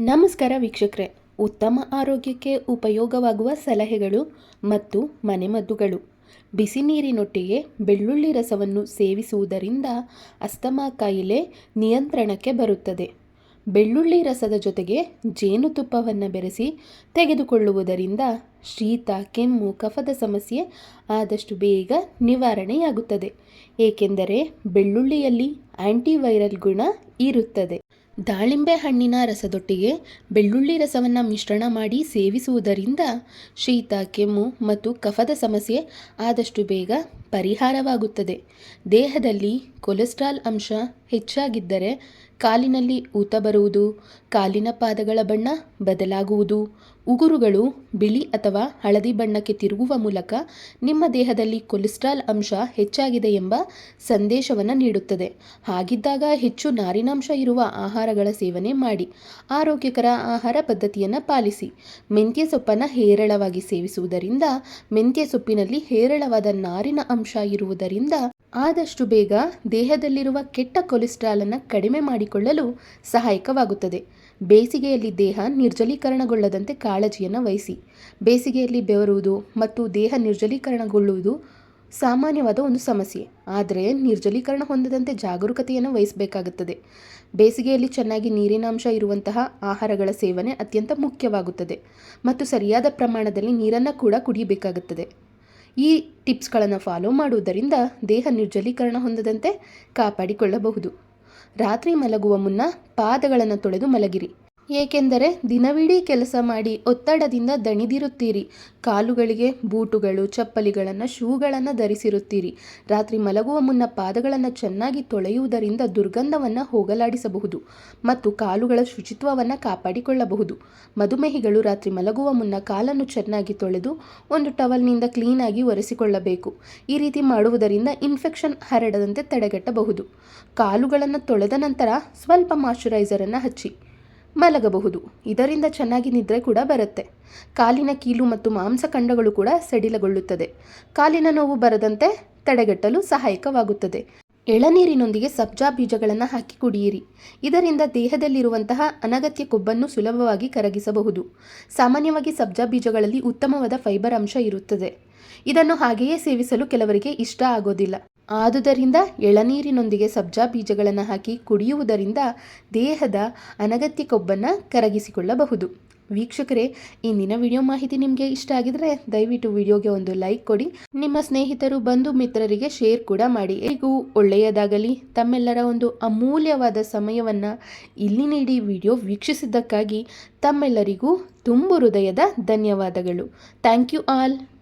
ನಮಸ್ಕಾರ ವೀಕ್ಷಕರೇ. ಉತ್ತಮ ಆರೋಗ್ಯಕ್ಕೆ ಉಪಯೋಗವಾಗುವ ಸಲಹೆಗಳು ಮತ್ತು ಮನೆಮದ್ದುಗಳು. ಬಿಸಿ ನೀರಿನೊಟ್ಟಿಗೆ ಬೆಳ್ಳುಳ್ಳಿ ರಸವನ್ನು ಸೇವಿಸುವುದರಿಂದ ಅಸ್ತಮಾ ಕಾಯಿಲೆ ನಿಯಂತ್ರಣಕ್ಕೆ ಬರುತ್ತದೆ. ಬೆಳ್ಳುಳ್ಳಿ ರಸದ ಜೊತೆಗೆ ಜೇನುತುಪ್ಪವನ್ನು ಬೆರೆಸಿ ತೆಗೆದುಕೊಳ್ಳುವುದರಿಂದ ಶೀತ, ಕೆಮ್ಮು, ಕಫದ ಸಮಸ್ಯೆ ಆದಷ್ಟು ಬೇಗ ನಿವಾರಣೆಯಾಗುತ್ತದೆ. ಏಕೆಂದರೆ ಬೆಳ್ಳುಳ್ಳಿಯಲ್ಲಿ ಆಂಟಿವೈರಲ್ ಗುಣ ಇರುತ್ತದೆ. ದಾಳಿಂಬೆ ಹಣ್ಣಿನ ರಸದೊಟ್ಟಿಗೆ ಬೆಳ್ಳುಳ್ಳಿ ರಸವನ್ನು ಮಿಶ್ರಣ ಮಾಡಿ ಸೇವಿಸುವುದರಿಂದ ಶೀತ, ಕೆಮ್ಮು ಮತ್ತು ಕಫದ ಸಮಸ್ಯೆ ಆದಷ್ಟು ಬೇಗ ಪರಿಹಾರವಾಗುತ್ತದೆ. ದೇಹದಲ್ಲಿ ಕೊಲೆಸ್ಟ್ರಾಲ್ ಅಂಶ ಹೆಚ್ಚಾಗಿದ್ದರೆ ಕಾಲಿನಲ್ಲಿ ಊತ ಬರುವುದು, ಕಾಲಿನ ಪಾದಗಳ ಬಣ್ಣ ಬದಲಾಗುವುದು. ಉಗುರುಗಳು ಬಿಳಿ ಅಥವಾ ಹಳದಿ ಬಣ್ಣಕ್ಕೆ ತಿರುಗುವ ಮೂಲಕ ನಿಮ್ಮ ದೇಹದಲ್ಲಿ ಕೊಲೆಸ್ಟ್ರಾಲ್ ಅಂಶ ಹೆಚ್ಚಾಗಿದೆ ಎಂಬ ಸಂದೇಶವನ್ನು ನೀಡುತ್ತದೆ. ಹಾಗಿದ್ದಾಗ ಹೆಚ್ಚು ನಾರಿನಾಂಶ ಇರುವ ಆಹಾರಗಳ ಸೇವನೆ ಮಾಡಿ, ಆರೋಗ್ಯಕರ ಆಹಾರ ಪದ್ಧತಿಯನ್ನು ಪಾಲಿಸಿ. ಮೆಂತ್ಯ ಸೊಪ್ಪನ್ನು ಹೇರಳವಾಗಿ ಸೇವಿಸುವುದರಿಂದ ಮೆಂತ್ಯ ಸೊಪ್ಪಿನಲ್ಲಿ ಹೇರಳವಾದ ನಾರಿನ ಅಂಶ ಇರುವುದರಿಂದ ಆದಷ್ಟು ಬೇಗ ದೇಹದಲ್ಲಿರುವ ಕೆಟ್ಟ ಕೊಲೆಸ್ಟ್ರಾಲನ್ನು ಕಡಿಮೆ ಮಾಡಿಕೊಳ್ಳಲು ಸಹಾಯಕವಾಗುತ್ತದೆ. ಬೇಸಿಗೆಯಲ್ಲಿ ದೇಹ ನಿರ್ಜಲೀಕರಣಗೊಳ್ಳದಂತೆ ಕಾಳಜಿಯನ್ನು ವಹಿಸಿ. ಬೇಸಿಗೆಯಲ್ಲಿ ಬೆವರುವುದು ಮತ್ತು ದೇಹ ನಿರ್ಜಲೀಕರಣಗೊಳ್ಳುವುದು ಸಾಮಾನ್ಯವಾದ ಒಂದು ಸಮಸ್ಯೆ. ಆದರೆ ನಿರ್ಜಲೀಕರಣ ಹೊಂದದಂತೆ ಜಾಗರೂಕತೆಯನ್ನು ವಹಿಸಬೇಕಾಗುತ್ತದೆ. ಬೇಸಿಗೆಯಲ್ಲಿ ಚೆನ್ನಾಗಿ ನೀರಿನ ಅಂಶ ಇರುವಂತಹ ಆಹಾರಗಳ ಸೇವನೆ ಅತ್ಯಂತ ಮುಖ್ಯವಾಗುತ್ತದೆ. ಮತ್ತು ಸರಿಯಾದ ಪ್ರಮಾಣದಲ್ಲಿ ನೀರನ್ನು ಕೂಡ ಕುಡಿಯಬೇಕಾಗುತ್ತದೆ ಈ ಟಿಪ್ಸ್ಗಳನ್ನು ಫಾಲೋ ಮಾಡುವುದರಿಂದ ದೇಹ ನಿರ್ಜಲೀಕರಣ ಹೊಂದದಂತೆ ಕಾಪಾಡಿಕೊಳ್ಳಬಹುದು. ರಾತ್ರಿ ಮಲಗುವ ಮುನ್ನ ಪಾದಗಳನ್ನು ತೊಳೆದು ಮಲಗಿರಿ. ಏಕೆಂದರೆ ದಿನವಿಡೀ ಕೆಲಸ ಮಾಡಿ ಒತ್ತಡದಿಂದ ದಣಿದಿರುತ್ತೀರಿ. ಕಾಲುಗಳಿಗೆ ಬೂಟುಗಳು, ಚಪ್ಪಲಿಗಳನ್ನು, ಶೂಗಳನ್ನು ಧರಿಸಿರುತ್ತೀರಿ. ರಾತ್ರಿ ಮಲಗುವ ಮುನ್ನ ಪಾದಗಳನ್ನು ಚೆನ್ನಾಗಿ ತೊಳೆಯುವುದರಿಂದ ದುರ್ಗಂಧವನ್ನು ಹೋಗಲಾಡಿಸಬಹುದು ಮತ್ತು ಕಾಲುಗಳ ಶುಚಿತ್ವವನ್ನು ಕಾಪಾಡಿಕೊಳ್ಳಬಹುದು. ಮಧುಮೇಹಿಗಳು ರಾತ್ರಿ ಮಲಗುವ ಮುನ್ನ ಕಾಲನ್ನು ಚೆನ್ನಾಗಿ ತೊಳೆದು ಒಂದು ಟವಲ್ನಿಂದ ಕ್ಲೀನಾಗಿ ಒರೆಸಿಕೊಳ್ಳಬೇಕು. ಈ ರೀತಿ ಮಾಡುವುದರಿಂದ ಇನ್ಫೆಕ್ಷನ್ ಹರಡದಂತೆ ತಡೆಗಟ್ಟಬಹುದು. ಕಾಲುಗಳನ್ನು ತೊಳೆದ ನಂತರ ಸ್ವಲ್ಪ ಮಾಯಶ್ಚರೈಸರನ್ನು ಹಚ್ಚಿ. ಮಲಗಬಹುದು. ಇದರಿಂದ ಚೆನ್ನಾಗಿ ನಿದ್ರೆ ಕೂಡ ಬರುತ್ತೆ. ಕಾಲಿನ ಕೀಲು ಮತ್ತು ಮಾಂಸಖಂಡಗಳು ಕೂಡ ಸಡಿಲಗೊಳ್ಳುತ್ತದೆ. ಕಾಲಿನ ನೋವು ಬರದಂತೆ ತಡೆಗಟ್ಟಲು ಸಹಾಯಕವಾಗುತ್ತದೆ. ಎಳನೀರಿನೊಂದಿಗೆ ಸಬ್ಜಾ ಬೀಜಗಳನ್ನು ಹಾಕಿ ಕುಡಿಯಿರಿ. ಇದರಿಂದ ದೇಹದಲ್ಲಿರುವಂತಹ ಅನಗತ್ಯ ಕೊಬ್ಬನ್ನು ಸುಲಭವಾಗಿ ಕರಗಿಸಬಹುದು. ಸಾಮಾನ್ಯವಾಗಿ ಸಬ್ಜಾ ಬೀಜಗಳಲ್ಲಿ ಉತ್ತಮವಾದ ಫೈಬರ್ ಅಂಶ ಇರುತ್ತದೆ. ಇದನ್ನು ಹಾಗೆಯೇ ಸೇವಿಸಲು ಕೆಲವರಿಗೆ ಇಷ್ಟ ಆಗೋದಿಲ್ಲ. ಆದುದರಿಂದ ಎಳನೀರಿನೊಂದಿಗೆ ಸಬ್ಜಾ ಬೀಜಗಳನ್ನು ಹಾಕಿ ಕುಡಿಯುವುದರಿಂದ ದೇಹದ ಅನಗತ್ಯ ಕೊಬ್ಬನ್ನು ಕರಗಿಸಿಕೊಳ್ಳಬಹುದು. ವೀಕ್ಷಕರೇ, ಇಂದಿನ ವಿಡಿಯೋ ಮಾಹಿತಿ ನಿಮಗೆ ಇಷ್ಟ ಆಗಿದ್ರೆ ದಯವಿಟ್ಟು ವಿಡಿಯೋಗೆ ಒಂದು ಲೈಕ್ ಕೊಡಿ. ನಿಮ್ಮ ಸ್ನೇಹಿತರು, ಬಂಧು ಮಿತ್ರರಿಗೆ ಶೇರ್ ಕೂಡ ಮಾಡಿ. ಹೇಗೂ ಒಳ್ಳೆಯದಾಗಲಿ. ತಮ್ಮೆಲ್ಲರ ಒಂದು ಅಮೂಲ್ಯವಾದ ಸಮಯವನ್ನು ಇಲ್ಲಿ ನೀಡಿ ವಿಡಿಯೋ ವೀಕ್ಷಿಸಿದ್ದಕ್ಕಾಗಿ ತಮ್ಮೆಲ್ಲರಿಗೂ ತುಂಬು ಹೃದಯದ ಧನ್ಯವಾದಗಳು. Thank you all.